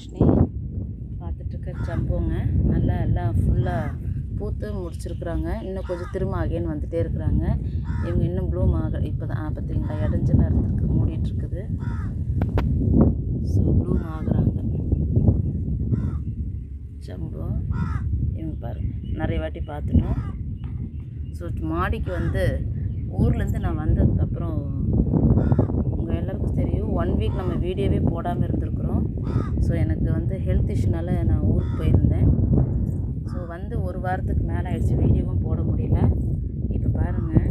தர்ஷினி பார்த்துட்ருக்க ஜம்போங்க. நல்லா எல்லாம் ஃபுல்லாக பூத்து முடிச்சிருக்குறாங்க. இன்னும் கொஞ்சம் திரும்ப அகைன் வந்துகிட்டே இருக்கிறாங்க. இவங்க இன்னும் ப்ளூம் ஆக இப்போ தான் பார்த்தீங்களா? இடைஞ்சலாக இருந்திருக்கு மூடிட்டுருக்குது. ஸோ ப்ளூம் ஆகுறாங்க. ஜம்போ இவங்க பாரு நிறைய வாட்டி பார்த்துட்டோம். ஸோ மாடிக்கு வந்து ஊர்லேருந்து நான் வந்ததுக்கப்புறம் உங்கள் எல்லாருக்கும் ஒன் வீக் நம்ம வீடியோவே போடாமல் இருந்திருக்கிறோம். ஸோ எனக்கு வந்து ஹெல்த் இஷ்யூனால நான் ஊருக்கு போயிருந்தேன். ஸோ வந்து ஒரு வாரத்துக்கு மேலே ஆயிடுச்சு வீடியோவும் போட முடியல. இப்போ பாருங்கள்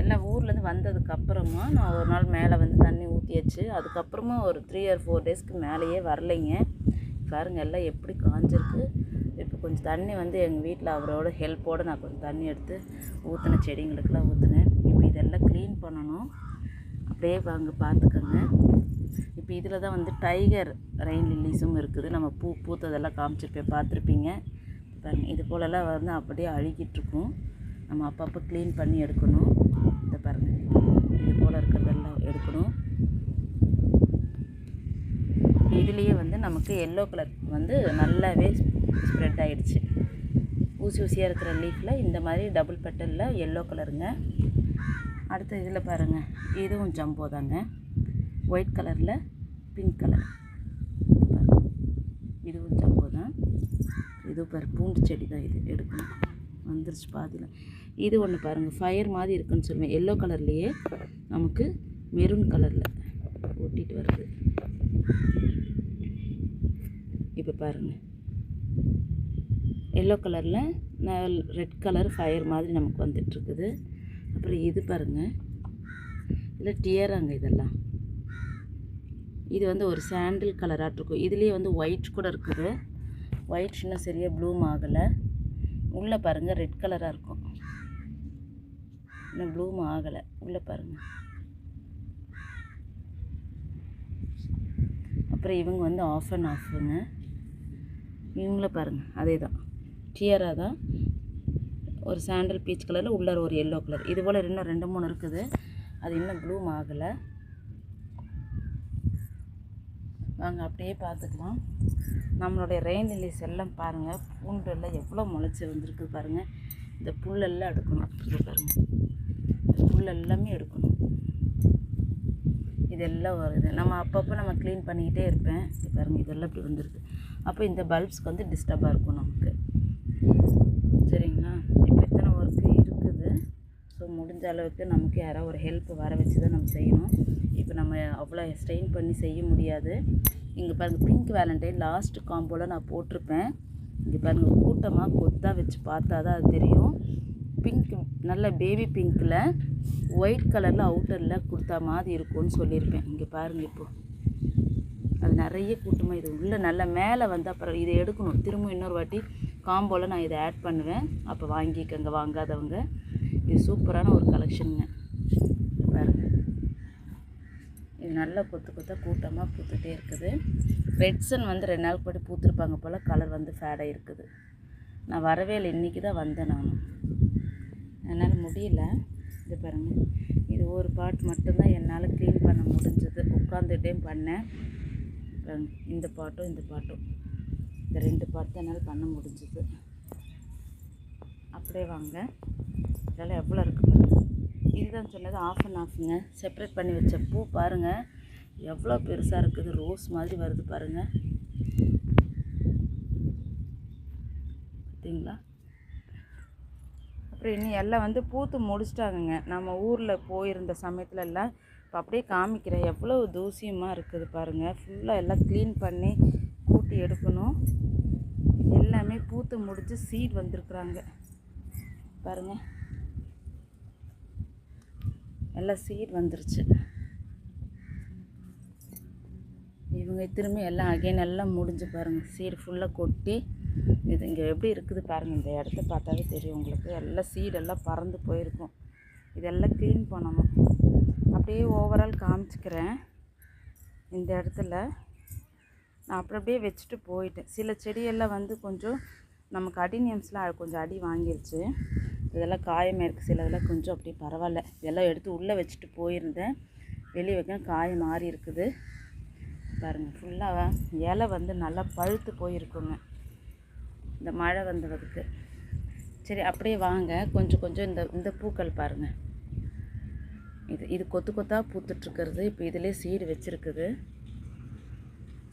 எல்லாம் ஊர்லேருந்து வந்ததுக்கப்புறமா நான் ஒரு நாள் மேலே வந்து தண்ணி ஊற்றியாச்சு அதுக்கப்புறமா ஒரு த்ரீ ஆர் ஃபோர் டேஸ்க்கு மேலேயே வரலைங்க. பாருங்கள் எல்லாம் எப்படி காஞ்சிருக்கு. இப்போ கொஞ்சம் தண்ணி வந்து எங்கள் வீட்டில் அவரோட ஹெல்ப்போடு நான் கொஞ்சம் தண்ணி எடுத்து ஊற்றின செடிங்களுக்கெல்லாம் ஊற்றினேன் இப்போ இதெல்லாம் க்ளீன் பண்ணணும். அப்படியே வாங்க பார்த்துக்கோங்க இப்போ இதில் தான் வந்து டைகர் ரெயின் லில்லிஸும் இருக்குது. நம்ம பூ பூத்ததெல்லாம் காமிச்சிருப்பேன் பார்த்துருப்பீங்க. பாருங்க இது போலலாம் வந்து அப்படியே அழுகிட்டுருக்கும். நம்ம அப்பப்போ க்ளீன் பண்ணி எடுக்கணும். இதை பாருங்கள் இது போல் இருக்கிறதெல்லாம் எடுக்கணும். இதுலேயே வந்து நமக்கு எல்லோ கலர் வந்து நல்லாவே ஸ்ப்ரெட் ஆகிடுச்சு ஊசி ஊசியாக இருக்கிற லீஃபில் இந்த மாதிரி டபுள் பெட்டலில் எல்லோ கலருங்க அடுத்து இதில் பாருங்கள் இதுவும் ஜம்போ தாங்க. ஒயிட் கலரில் பிங்க் கலர் இதுவும் ஜம்போ தான். இது பாரு பூண்டு செடி தான் இது. எடுக்கணும். வந்துருச்சு பாதியில். இது ஒன்று பாருங்கள் ஃபயர் மாதிரி இருக்குன்னு சொல்லுவேன். எல்லோ கலர்லேயே நமக்கு மெரூன் கலரில் ஒட்டிட்டு வருது. இப்போ பாருங்கள் எல்லோ கலரில் ரெட் கலர் ஃபயர் மாதிரி நமக்கு வந்துட்டுருக்குது அப்புறம் இது பாருங்கள் இதில் டியராங்க இதெல்லாம். இது வந்து ஒரு சாண்டில் கலராக இருக்கும் இதுலேயே வந்து ஒயிட் கூட இருக்குது. ஒயிட் இன்னும் சரியாக ப்ளூம் ஆகலை. உள்ளே பாருங்கள் ரெட் கலராக இருக்கும். இன்னும் ப்ளூம் ஆகலை. உள்ளே பாருங்கள் அப்புறம் இவங்க வந்து ஆஃப் அண்ட் ஆஃபுங்க இவங்கள பாருங்கள் அதே தான் டியராக தான். ஒரு சாண்டல் பீச் கலரில் உள்ளார ஒரு எல்லோ கலர் இது போல் இன்னும் ரெண்டு மூணு இருக்குது. அது இன்னும் ப்ளூம் ஆகலை. வாங்க அப்படியே பார்த்துக்கலாம். நம்மளுடைய ரெயின் லில்லிஸ் எல்லாம் பாருங்கள் பூண்டெல்லாம் எவ்வளோ முளைச்சி வந்திருக்கு பாருங்கள் இந்த புல்லெல்லாம் எடுக்கணும். இது பாருங்கள் இந்த புல் எல்லாமே எடுக்கணும். இதெல்லாம் வருது நம்ம அப்பப்போ நம்ம க்ளீன் பண்ணிக்கிட்டே இருப்பேன். இது பாருங்கள் இதெல்லாம் இப்படி வந்திருக்கு. அப்போ இந்த பல்ப்ஸ்க்கு வந்து டிஸ்டர்பாக இருக்கும் நமக்கு. சரிங்களா? இப்போ இத்தனை ஒர்க்கு இருக்குது. ஸோ முடிஞ்ச அளவுக்கு நமக்கு யாராவது ஒரு ஹெல்ப் வர வச்சு தான் நம்ம செய்யணும். இப்போ நம்ம அவ்வளோ ஸ்ட்ரெயின் பண்ணி செய்ய முடியாது. இங்கே பாருங்கள் பிங்க் வேலண்டைன் லாஸ்ட் காம்போவில் நான் போட்டிருப்பேன். இங்கே பாருங்கள் கூட்டமாக கொத்தாக வச்சு பார்த்தா தான் அது தெரியும். பிங்க் நல்ல பேபி பிங்க்கில் ஒயிட் கலரில் அவுட்டரில் கொடுத்தா மாதிரி இருக்கும்னு சொல்லியிருப்பேன். இங்கே பாருங்கள் இப்போ. அது நிறைய கூட்டமாக இது உள்ளே நல்லா மேலே வந்து அப்புறம் இதை எடுக்கணும். திரும்ப இன்னொரு வாட்டி காம்போவில் நான் இதை ஆட் பண்ணுவேன். அப்போ வாங்கிக்கங்க வாங்காதவங்க. இது சூப்பரான ஒரு கலெக்ஷனுங்க பாருங்கள் இது நல்லா கொத்து கொத்தாக கூட்டமாக பூத்துட்டே இருக்குது. ரெட்ஸன் வந்து ரெண்டு நாள் படி பூத்துருப்பாங்க போல் கலர் வந்து ஃபேடாக இருக்குது நான் வரவே இல்லை. இன்றைக்கி தான் வந்தேன் நான். என்னால் முடியல. இது பாருங்கள் இது ஒரு பாட் மட்டும்தான் என்னால் க்ளீன் பண்ண முடிஞ்சது. உட்காந்துட்டே பண்ணேன். இந்த பாட்டும் இந்த பாட்டும் இந்த ரெண்டு பார்ட் தான் என்னால் பண்ண முடிஞ்சது. அப்படியே வாங்க. இதெல்லாம் எவ்வளோ இருக்குது இதுதான் சொன்னது ஆஃப் அண்ட் ஆஃப்ங்க செப்பரேட் பண்ணி வச்ச பூ பாருங்கள் எவ்வளோ பெருசாக இருக்குது. ரோஸ் மாதிரி வருது பாருங்கள் பார்த்தீங்களா அப்புறம் இன்னும் எல்லாம் வந்து பூத்து முடிச்சிட்டாங்கங்க. நம்ம ஊரில் போயிருந்த சமயத்துல எல்லாம் இப்போ அப்படியே காமிக்கிறேன். எவ்வளோ தூசியமாக இருக்குது பாருங்கள் ஃபுல்லாக எல்லாம் க்ளீன் பண்ணி கூட்டி எடுக்கணும். பூத்து முடித்து சீட் வந்திருக்குறாங்க. பாருங்கள் எல்லாம் சீட் வந்துருச்சு. இவங்க திரும்பி எல்லாம் அகைன் எல்லாம் முடிஞ்சு பாருங்கள் சீடு ஃபுல்லாக கொட்டி இது இங்கே எப்படி இருக்குது பாருங்கள் இந்த இடத்த பார்த்தாவே தெரியும் உங்களுக்கு. எல்லாம் சீடெல்லாம் பறந்து போயிருக்கும். இதெல்லாம் க்ளீன் பண்ணணும். அப்படியே ஓவரால் காமிச்சிக்கிறேன். இந்த இடத்துல நான் அப்புறம் அப்படியே வச்சுட்டு போயிட்டேன். சில செடியெல்லாம் வந்து கொஞ்சம் நமக்கு அடினியம்ஸ்லாம் கொஞ்சம் அடி வாங்கிருச்சு. இதெல்லாம் காயமாக இருக்குது சிலதெல்லாம் கொஞ்சம் அப்படியே பரவாயில்ல. இதெல்லாம் எடுத்து உள்ளே வச்சுட்டு போயிருந்தேன். வெளியே வைக்க காயம் மாறி இருக்குது. பாருங்கள் ஃபுல்லாக இலை வந்து நல்லா பழுத்து போயிருக்குங்க. இந்த மழை வந்ததுக்கு. சரி அப்படியே வாங்க. கொஞ்சம் கொஞ்சம் இந்த இந்த பூக்கள் பாருங்கள் இது இது கொத்து கொத்தாக பூத்துட்ருக்கிறது. இப்போ இதிலே சீடு வச்சுருக்குது.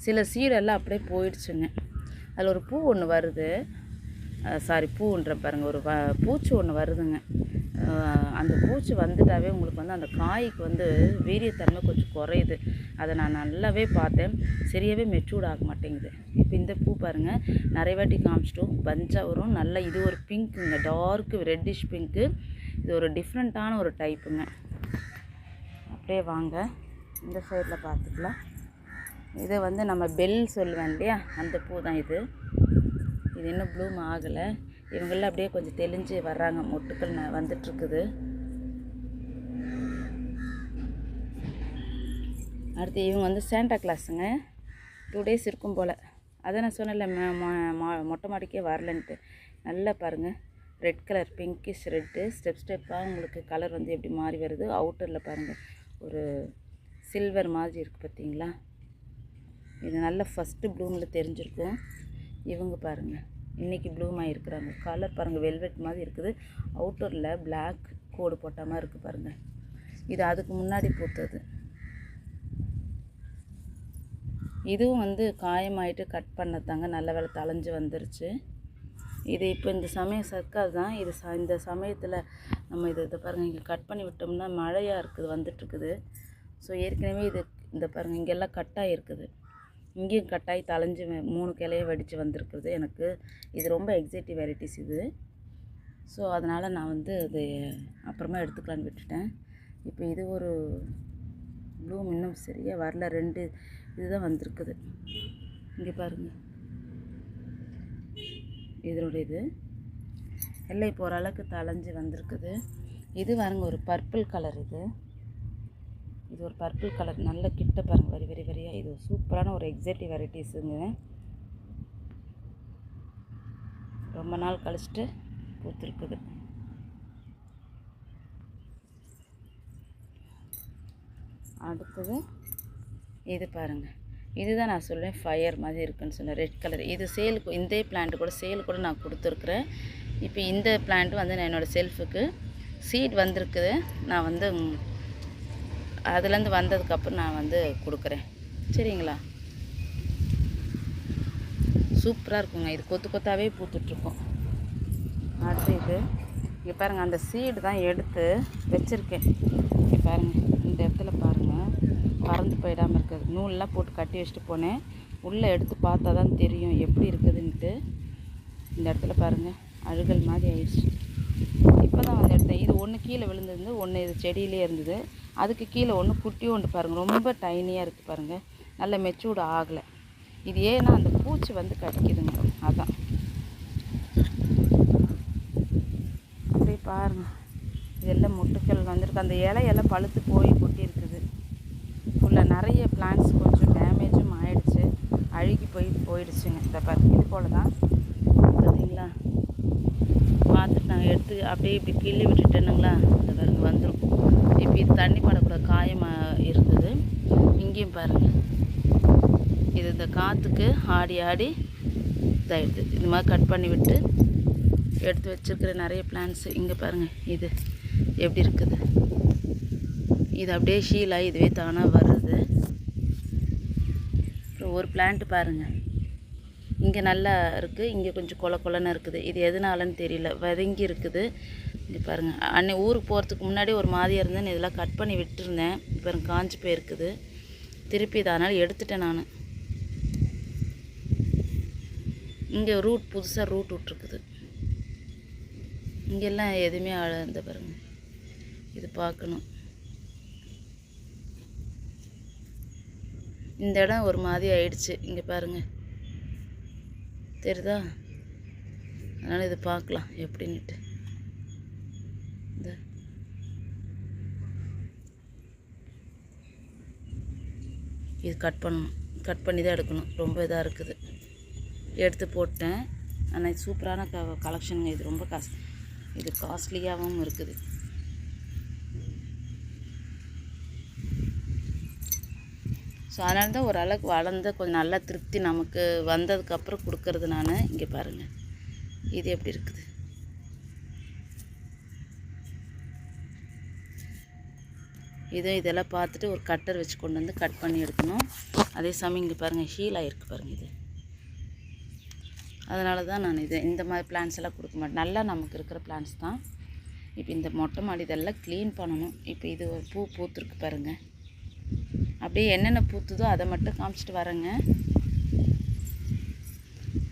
சில சீடெல்லாம் அப்படியே போயிடுச்சுங்க. அதில் ஒரு பூ ஒன்று வருது. சாரி பூன்ற பாருங்க ஒரு வ பூச்சி ஒன்று வருதுங்க. அந்த பூச்சி வந்துட்டாவே உங்களுக்கு வந்து அந்த காய்க்கு வந்து வீரியத்தன்மை கொஞ்சம் குறையுது. அதை நான் நல்லாவே பார்த்தேன். சரியாகவே மெச்சூர்ட் ஆக மாட்டேங்குது. இப்போ இந்த பூ பாருங்கள் நிறைய வாட்டி காமிச்சிட்டோம். பஞ்சாக வரும். நல்ல இது ஒரு பிங்க்குங்க டார்க்கு ரெட்டிஷ் பிங்க்கு இது ஒரு டிஃப்ரெண்ட்டான ஒரு டைப்புங்க அப்படியே வாங்க. இந்த சைடில் பார்த்துக்கலாம். இதை வந்து நம்ம பெல் சொல்லுவேன் இல்லையா? அந்த பூ தான் இது. இது இன்னும் ப்ளூம் ஆகலை. இவங்கெல்லாம் அப்படியே கொஞ்சம் தெளிஞ்சு வர்றாங்க. மொட்டுக்கள் வந்துட்டுருக்குது. அடுத்து இவங்க வந்து சாண்டா கிளாஸுங்க டூ டேஸ் இருக்கும் போல். அதை நான் சொன்னேன்ல ம- மொட்டை மாடிக்கே வரலன்ட்டு. நல்லா பாருங்கள் red colour pinkish red step ஸ்டெப்பாக உங்களுக்கு கலர் வந்து எப்படி மாறி வருது? அவுட்டரில் பாருங்கள் ஒரு சில்வர் மாதிரி இருக்குது பார்த்தீங்களா? இது நல்ல ஃபஸ்ட்டு ப்ளூமில் தெரிஞ்சிருக்கும். இவங்க பாருங்கள் இன்றைக்கி ப்ளூம் இருக்கிறாங்க. கலர் பாருங்கள் வெல்வெட் மாதிரி இருக்குது. அவுட்டரில் பிளாக் கோடு போட்ட மாதிரி இருக்குது பாருங்கள் இது அதுக்கு முன்னாடி பூத்தது. இதுவும் வந்து காயமாயிட்டு கட் பண்ணதாங்க. நல்ல வேலை தலைஞ்சு வந்துருச்சு. இது இப்போ இந்த சமயம் சர்க்கார் தான். இது ச இந்த சமயத்தில் நம்ம இது இதை பாருங்கள் இங்கே கட் பண்ணி விட்டோம்னா மழையாக இருக்குது வந்துட்டுருக்குது ஸோ ஏற்கனவே இது இந்த பாருங்கள் இங்கெல்லாம் கட்டாக இருக்குது இங்கேயும் கட்டாயி தலைஞ்சு மூணு கிளைய வடித்து வந்திருக்குது எனக்கு இது ரொம்ப எக்ஸைட்டிவ் வெரைட்டிஸ் இது. ஸோ அதனால் நான் வந்து அது அப்புறமா எடுத்துக்கலான்னு விட்டுட்டேன். இப்போ இது ஒரு ப்ளூம் இன்னும் சரியாக வரல. ரெண்டு இதுதான் வந்திருக்குது. இங்கே பாருங்கள் இதனுடைய இது எல்லாம் இப்போ ஓரளவுக்கு தலைஞ்சி வந்திருக்குது. இது வரங்க ஒரு பர்பிள் கலர் இது. இது ஒரு பர்பிள் கலர் நல்ல கிட்ட பாருங்கள் வரி வரி வரியாக இது சூப்பரான ஒரு எக்ஸைட்டிவ் வெரைட்டிஸுங்க ரொம்ப நாள் கழிச்சிட்டு பூத்துருக்குது. அடுத்தது இது பாருங்கள் இதுதான் நான் சொல்லுவேன் ஃபயர் மாதிரி இருக்குன்னு சொன்னேன் ரெட் கலர் இது சேலுக்கு இந்த பிளான்ட் கூட சேல் கூட நான் கொடுத்துருக்குறேன். இப்போ இந்த பிளான்ட் வந்து நான் என்னோடய செல்ஃபுக்கு சீட் வந்திருக்குது. நான் வந்து அதுலேருந்து வந்ததுக்கப்புறம் நான் வந்து கொடுக்குறேன். சரிங்களா? சூப்பராக இருக்குங்க. இது கொத்து கொத்தாவே பூத்துட்ருக்கும். அடுத்து இது இங்கே பாருங்கள் அந்த சீடு தான் எடுத்து வச்சுருக்கேன். இங்கே பாருங்கள் இந்த இடத்துல பாருங்கள் பறந்து போயிடாமல் இருக்குது. நூல்லாம் போட்டு கட்டி வச்சுட்டு போனேன். உள்ளே எடுத்து பார்த்தா தான் தெரியும் எப்படி இருக்குதுன்ட்டு. இந்த இடத்துல பாருங்கள் அழுகல் மாதிரி ஆயிடுச்சு. எடுத்தேன். இது ஒன்று கீழே விழுந்திருந்து ஒன்று இது செடியிலே இருந்தது. அதுக்கு கீழே ஒன்று குட்டி ஒன்று பாருங்கள் ரொம்ப டைனியாக இருக்குது பாருங்கள் நல்ல மெச்சூர்டு ஆகலை. இது ஏன்னா அந்த பூச்சி வந்து கடிக்குதுங்க. அதான். அப்படியே பாருங்கள் இதெல்லாம் முட்டுக்கள் வந்திருக்கு. அந்த இலையெல்லாம் பழுத்து போய் கொட்டி இருக்குது ஃபுல்லாக நிறைய பிளான்ஸ் கொஞ்சம் டேமேஜும் ஆயிடுச்சு. அழுகி போய் போயிடுச்சுங்க. இந்த பார்த்து இது போல தான் பார்த்தீங்களா? பார்த்துட்டு நாங்கள் எடுத்து அப்படியே இப்படி கிள்ளி விட்டுட்டேனுங்களா இந்த பாருங்க வந்துடும் இப்போ இது தண்ணி படக்கூட காயமாக இருந்தது. இங்கேயும் பாருங்கள் இது இந்த காற்றுக்கு ஆடி ஆடி இதாகிடுது இது மாதிரி கட் பண்ணி விட்டு எடுத்து வச்சுருக்கிற நிறைய பிளான்ஸ் இங்கே பாருங்கள் இது எப்படி இருக்குது? இது அப்படியே ஷீலாக இதுவே தானாக வருது. அப்புறம் ஒரு பிளான்ட் பாருங்கள் இங்கே நல்லா இருக்குது இங்கே கொஞ்சம் கொல கொலன்னு இருக்குது. இது எதனாலன்னு தெரியல. வதங்கி இருக்குது. இங்கே பாருங்கள் அன்னை ஊருக்கு போகிறதுக்கு முன்னாடி ஒரு மாதிரியாக இருந்தேன். இதெல்லாம் கட் பண்ணி விட்டுருந்தேன். இப்போ காஞ்சி போயிருக்குது. திருப்பி இதை அதனால் எடுத்துட்டேன் நான். இங்கே ரூட் புதுசாக ரூட் விட்ருக்குது இங்கெல்லாம் எதுவுமே ஆழ- இந்த பாருங்க. இது பார்க்கணும். இந்த இடம் ஒரு மாதிரி ஆயிடுச்சு. இங்கே பாருங்கள் தெரியுதா அதனால் இது பார்க்கலாம் எப்படின்னுட்டு. இந்த. இது கட் பண்ணணும். கட் பண்ணி தான் எடுக்கணும். ரொம்ப இதாக இருக்குது. எடுத்து போட்டேன். ஆனால் இது சூப்பரான க கலெக்ஷனுங்க இது ரொம்ப காசு இது காஸ்ட்லியாகவும் இருக்குது. ஸோ அதனால தான் ஓரளவுக்கு வளர்ந்து கொஞ்சம் நல்லா திருப்தி நமக்கு வந்ததுக்கப்புறம் கொடுக்கறது நான் இங்கே பாருங்கள் இது எப்படி இருக்குது? இதுவும் இதெல்லாம் பார்த்துட்டு ஒரு கட்டர் வச்சு கொண்டு வந்து கட் பண்ணி எடுக்கணும். அதே சமயம் இங்கே பாருங்கள் ஹீல் ஆகிருக்கு பாருங்கள் இது. அதனால தான் நான் இது இந்த மாதிரி பிளான்ஸ் எல்லாம் கொடுக்க மாட்டேன். நல்லா நமக்கு இருக்கிற பிளான்ஸ் தான். இப்போ இந்த மொட்டை மாடி இதெல்லாம் க்ளீன் பண்ணணும். இப்போ இது ஒரு பூ பூத்துருக்கு பாருங்கள் அப்படியே என்னென்ன பூத்துதோ அதை மட்டும் காமிச்சிட்டு வரேங்க.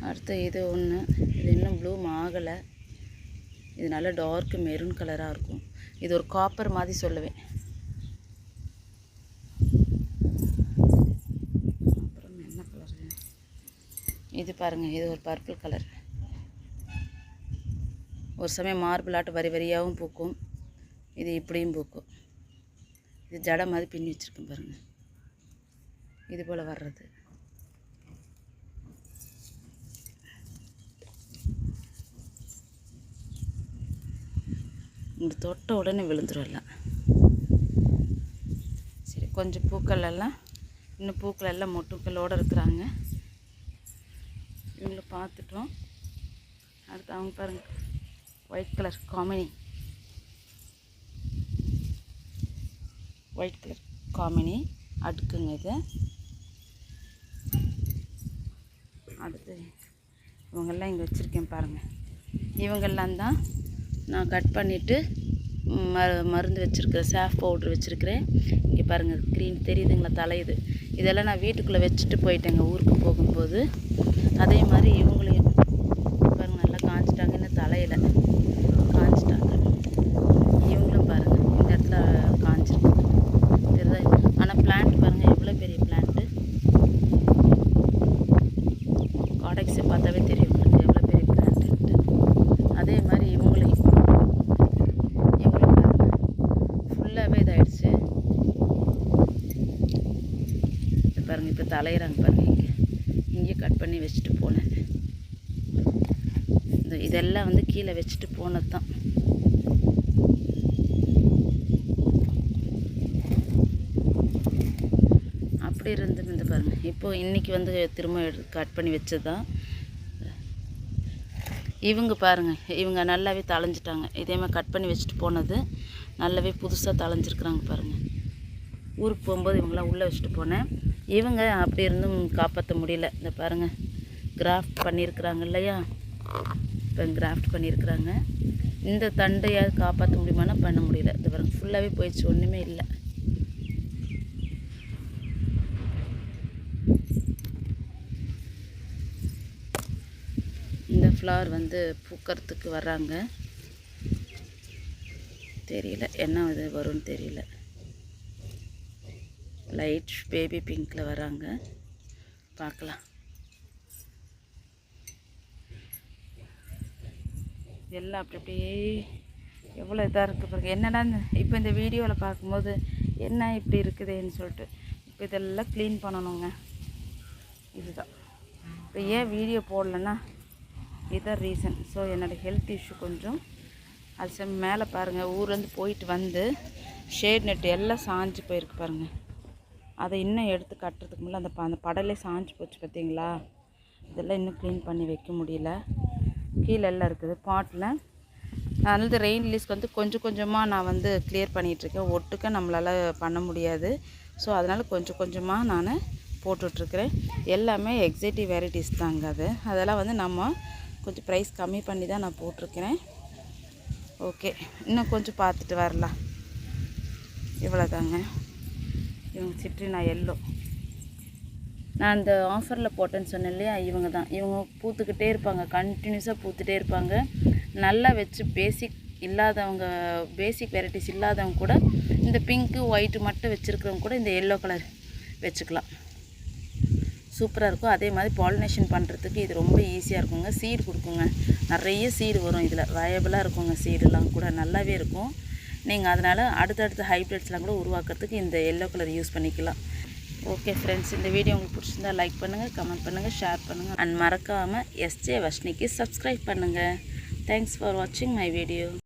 அடுத்து இது ஒன்று இது இன்னும் ப்ளூம் ஆகலை. இது நல்லா டார்க் மெரூன் கலராக இருக்கும். இது ஒரு காப்பர் மாதிரி சொல்லுவேன். அப்புறம் என்ன கலரு இது பாருங்கள் இது ஒரு பர்பிள் கலர் ஒரு சமயம் மார்பிள் ஆட்டு வரி வரியாகவும் பூக்கும். இது இப்படியும் பூக்கும். இது ஜடை மாதிரி பின்னி வச்சுருக்கேன் பாருங்கள் இது போல் வர்றது. இந்த தொட்ட உடனே விழுந்துடும் எல்லாம். சரி கொஞ்சம் பூக்கள் எல்லாம் இன்னும் பூக்கள் எல்லாம் மொட்டுக்களோடு இருக்கிறாங்க. இவங்கள பார்த்துட்டோம். அடுத்து அவங்க பாருங்க ஒயிட் கலர் காமினி ஒயிட் கலர் காமினி அடுக்குங்க இது. அடுத்து இவங்கெல்லாம் இங்கே வச்சுருக்கேன் பாருங்கள் இவங்கெல்லாம் தான் நான் கட் பண்ணிவிட்டு மரு மருந்து வச்சுருக்கிறேன் சாஃப் பவுட்ரு வச்சுருக்கிறேன். இங்கே பாருங்கள் க்ரீன் தெரியுதுங்களா தலையுது. இதெல்லாம் நான் வீட்டுக்குள்ளே வச்சுட்டு போயிட்டேங்க ஊருக்கு போகும்போது. அதே மாதிரி இவங்களையும் பாருங்கள் நல்லா காஞ்சிட்டாங்க இன்னும் தலையில் காஞ்சிட்டாங்க இவங்களும் பாருங்கள் இந்த இடத்துல காஞ்சிருக்கு தெரியுதா ஆனால் பிளான்ட் பாருங்கள் எவ்வளோ பெரிய பிளான்ட்டு காடெக்ஸை பார்த்தாவே தெரியும் உங்களுக்கு எவ்வளோ பெரிய பிளான்ட்டு அதே மாதிரி இவங்களையும் இவங்களும் பாருங்கள் ஃபுல்லாகவே இதாகிடுச்சு இது தலையிறாங்க பாருங்க இங்கே கட் பண்ணி வச்சுட்டு போனேன். இந்த இதெல்லாம் வந்து கீழே வச்சுட்டு போனது தான். அப்படி இருந்து இந்த பாருங்கள் இப்போ இன்றைக்கி வந்து திரும்ப கட் பண்ணி வச்சது தான். இவங்க பாருங்கள் இவங்க நல்லாவே தளைஞ்சிட்டாங்க இதே மாதிரி கட் பண்ணி வச்சுட்டு போனது நல்லாவே புதுசாக தளைஞ்சிருக்கிறாங்க பாருங்கள் ஊருக்கு போகும்போது இவங்களாம் உள்ளே வச்சுட்டு போனேன். இவங்க அப்படி இருந்தும் காப்பாற்ற முடியல. இந்த பாருங்கள் கிராஃப்ட் பண்ணியிருக்கிறாங்க இல்லையா? இப்போ கிராஃப்ட் பண்ணியிருக்கிறாங்க இந்த தண்டையாவது காப்பாற்ற முடியுமானா பண்ண முடியல. இந்த பாருங்கள் ஃபுல்லாகவே போயிடுச்சு ஒன்றுமே இல்லை. இந்த ஃப்ளவர் வந்து பூக்கிறதுக்கு வர்றாங்க. தெரியல என்ன இது வரும்னு தெரியல. லைட் பேபி பிங்க்கில் வராங்க. பார்க்கலாம். எல்லாம் அப்படி அப்படியே எவ்வளோ இதாக இருக்குது பாருங்க. என்னடா இப்போ இந்த வீடியோவில் பார்க்கும்போது என்ன இப்படி இருக்குதுன்னு சொல்லிட்டு. இப்போ இதெல்லாம் க்ளீன் பண்ணணுங்க. இதுதான். இப்போ ஏன் வீடியோ போடலன்னா இதுதான் ரீசன் ஸோ என்னோடய ஹெல்த் இஷ்யூ கொஞ்சம் அது சரி மேலே பாருங்கள் ஊர்லேருந்து போயிட்டு வந்து ஷேட் நெட் எல்லாம் சாஞ்சு போயிருக்கு பாருங்கள் அதை இன்னும் எடுத்து கட்டுறதுக்கு முன்னே அந்த ப- அந்த படலே சாஞ்சு போச்சு பார்த்தீங்களா? இதெல்லாம் இன்னும் க்ளீன் பண்ணி வைக்க முடியல. கீழே எல்லாம் இருக்குது பாட்டில். அதனால் இந்த ரெயின் ரிலீஸ்க்கு வந்து கொஞ்சம் கொஞ்சமாக நான் வந்து கிளியர் பண்ணிகிட்ருக்கேன் ஒட்டுக்க நம்மளால் பண்ண முடியாது. ஸோ அதனால் கொஞ்சம் கொஞ்சமாக நான் போட்டுட்ருக்கிறேன் எல்லாமே எக்ஸைட்டிவ் வெரைட்டிஸ் தாங்க அது. அதெல்லாம் வந்து நம்ம கொஞ்சம் ப்ரைஸ் கம்மி பண்ணி தான் நான் போட்டிருக்கிறேன். ஓகே இன்னும் கொஞ்சம் பார்த்துட்டு வரலாம். இவ்வளோதாங்க இவங்க சிட்ரினா எல்லோ. நான் அந்த ஆஃபரில் போட்டேன்னு சொன்னேன் இல்லையா? இவங்க தான். இவங்க பூத்துக்கிட்டே இருப்பாங்க. கண்டினியூஸாக பூத்துட்டே இருப்பாங்க. நல்லா வச்சு பேசிக் இல்லாதவங்க பேசிக் வெரைட்டிஸ் இல்லாதவங்க கூட இந்த பிங்க்கு ஒயிட்டு மட்டும் வச்சுருக்கிறவங்க கூட இந்த எல்லோ கலர் வச்சுக்கலாம். சூப்பராக இருக்கும். அதே மாதிரி பாலினேஷன் பண்ணுறதுக்கு இது ரொம்ப ஈஸியாக இருக்குங்க. சீடு கொடுக்குங்க. நிறைய சீடு வரும். இதில் வயபிளாக இருக்குங்க. சீடுலாம் கூட நல்லாவே இருக்கும். நீங்கள் அதனால் அடுத்தடுத்த ஹைப்ரிட்ஸ்லாம் கூட உருவாக்குறதுக்கு இந்த எல்லோ கலர் யூஸ் பண்ணிக்கலாம். ஓகே ஃப்ரெண்ட்ஸ் இந்த வீடியோ உங்களுக்கு பிடிச்சிருந்தா லைக் பண்ணுங்கள் கமெண்ட் பண்ணுங்கள் ஷேர் பண்ணுங்கள் அண்ட் மறக்காமல் எஸ்ஜே வஷ்னிக்கு சப்ஸ்கிரைப் பண்ணுங்கள் தேங்க்ஸ் ஃபார் வாட்சிங் மை வீடியோ